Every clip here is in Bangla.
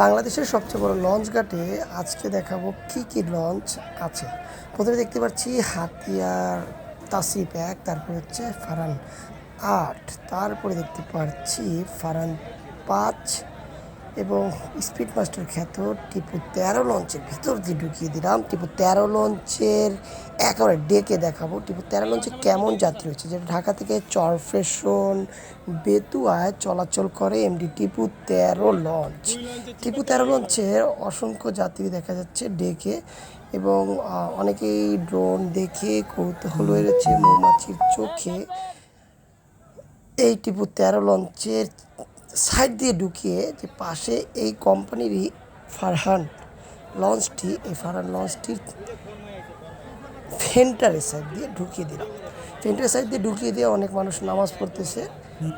বাংলাদেশের সবচেয়ে বড় লঞ্চ ঘাটে আজকে দেখাবো কি কি লঞ্চ আছে। প্রথমে দেখতে পাচ্ছি হাতিয়ার তাসিপ এক, তারপর হচ্ছে ফারান আট, তারপরে দেখতে পাচ্ছি ফারান পাঁচ এবং স্পিড মাস্টার খ্যাত টিপু তেরো লঞ্চের ভিতর দিয়ে ঢুকিয়ে দিলাম। টিপু তেরো লঞ্চের একেবারে ডেকে দেখাবো। টিপু তেরো লঞ্চে কেমন যাত্রী হচ্ছে? যেটা ঢাকা থেকে চরফেশন বেতুয়ায় চলাচল করে এমডি টিপু তেরো লঞ্চ টিপু তেরো লঞ্চের অসংখ্য যাত্রী দেখা যাচ্ছে ডেকে এবং অনেকেই ড্রোন দেখে কৌতূহল হয়েছে মৌমাছির চোখে। এই টিপু তেরো লঞ্চের সাইড দিয়ে ঢুকিয়ে যে পাশে এই কোম্পানিরই ফারহান লঞ্চটি, এই ফারহান লঞ্চটির ফেন্টারের সাইড দিয়ে ঢুকিয়ে দিলাম। ফেন্টারের সাইড দিয়ে ঢুকিয়ে দিয়ে অনেক মানুষ নামাজ পড়তেছে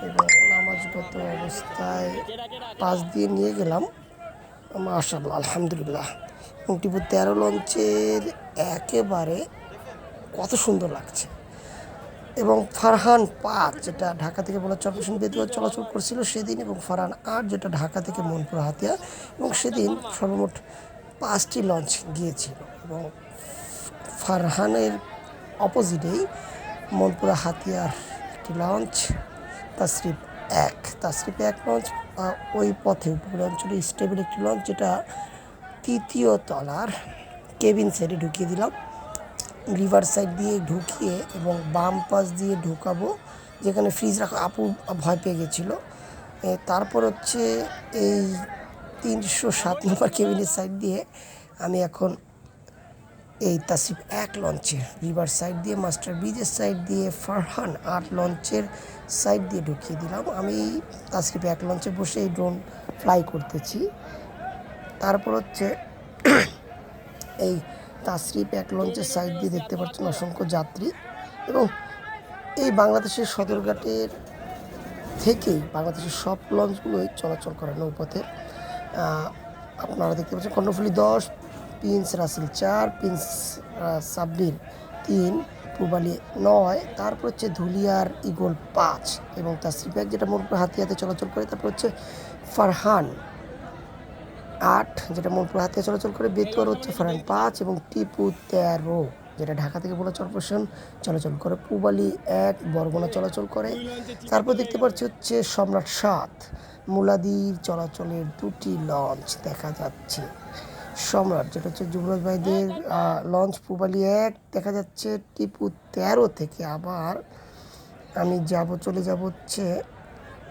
এবং নামাজগত অবস্থায় পাশ দিয়ে নিয়ে গেলাম। মাশাল্লাহ আলহামদুলিল্লাহ। এবং টিপু তেরো লঞ্চের একেবারে কত সুন্দর লাগছে। এবং ফারহান পাঁচ যেটা ঢাকা থেকে বলা চরপেশন বেতুয়া চলাচল করছিল সেদিন, এবং ফারহান আট, যেটা ঢাকা থেকে মনপুর হাতিয়া, এবং সেদিন সর্বমোট পাঁচটি লঞ্চ গিয়েছিল। এবং ফারহানের অপোজিটেই মনপুরা হাতিয়ার একটি লঞ্চ তাসরিফ এক। তাসরিফ এক লঞ্চ ওই পথে উপকূল অঞ্চলে স্টেবল একটি লঞ্চ যেটা তৃতীয় তলার কেবিন সাইডে ঢুকিয়ে দিলাম। রিভার সাইড দিয়ে ঢুকিয়ে এবং বাম পাশ দিয়ে ঢুকাবো, যেখানে ফ্রিজ রাখা আপু ভয় পেয়ে গেছিল। তারপর হচ্ছে এই তিনশো সাত নম্বর কেবিনের সাইড দিয়ে আমি এখন এই তাসিফ এক লঞ্চের, রিভার সাইড দিয়ে, মাস্টার ব্রিজের সাইড দিয়ে, ফারহান আট লঞ্চের সাইড দিয়ে ঢুকিয়ে দিলাম। আমি তাসিফ এক লঞ্চে বসে এই ড্রোন ফ্লাই করতেছি। তারপর হচ্ছে এই তাসরিফ এক লঞ্চের সাইড দিয়ে দেখতে পাচ্ছেন অসংখ্য যাত্রী এবং এই বাংলাদেশের সদরঘাটের থেকেই বাংলাদেশের সব লঞ্চগুলোই চলাচল করে নৌপথে। আপনারা দেখতে পাচ্ছেন কর্ণফুলি দশ প্রিন্স রাসেল চার প্রিন্স আহ, সাবরির তিন পূবালি নয় তারপর হচ্ছে ধুলিয়ার ইগল পাঁচ এবং তাসরিফ এক যেটা মোট হাতিয়াতে চলাচল করে তারপর হচ্ছে ফারহান আট, যেটা মনপুর হাতে চলাচল করে বেতুয়ার হচ্ছে ফারান পাঁচ এবং টিপু তেরো, যেটা ঢাকা থেকে বলা চরপোষণ চলাচল করে পুবালি এক, বরগুনা চলাচল করে। তারপর দেখতে পাচ্ছি হচ্ছে সম্রাট সাত, মুলাদির চলাচলের দুটি লঞ্চ দেখা যাচ্ছে। সম্রাট, যেটা হচ্ছে যুবরাজ ভাইদের লঞ্চ পুবালি এক, দেখা যাচ্ছে টিপু তেরো থেকে আবার আমি যাব, চলে যাব হচ্ছে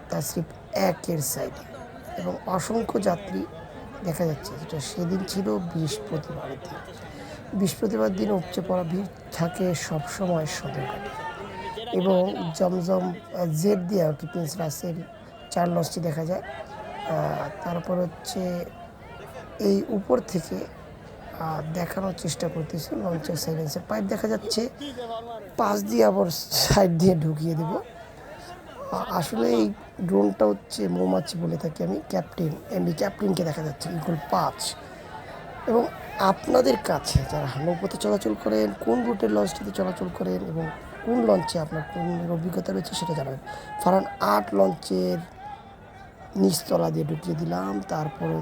তা তাসরিফ একের সাইডে এবং অসংখ্য যাত্রী দেখা যাচ্ছে যেটা সেদিন ছিল বৃহস্পতিবার দিন। বৃহস্পতিবার দিন উপচে পড়া ভিড় থাকে সবসময় সদরঘাটে। এবং জমজম জেড দিয়ে আর কি প্রিন্স রাসেল চার লঞ্চটি দেখা যায়। তারপর হচ্ছে এই উপর থেকে দেখানোর চেষ্টা করতেছি, লঞ্চের সাইলেন্সের পাইপ দেখা যাচ্ছে। পাশ দিয়ে আবার সাইড দিয়ে ঢুকিয়ে দেবো। আসলে এই ড্রোনটা হচ্ছে মৌমাছি বলে থাকি আমি, ক্যাপ্টেন এমবি ক্যাপ্টেনকে দেখা যাচ্ছে ইকুয়াল পাঁচ। এবং আপনাদের কাছে যারা নৌপথে চলাচল করেন, কোন রুটের লঞ্চটিতে চলাচল করেন এবং কোন লঞ্চে আপনার কোন অভিজ্ঞতা রয়েছে সেটা জানাবেন। ফারান আট লঞ্চের নিচতলা দিয়ে ঢুকিয়ে দিলাম, তারপরে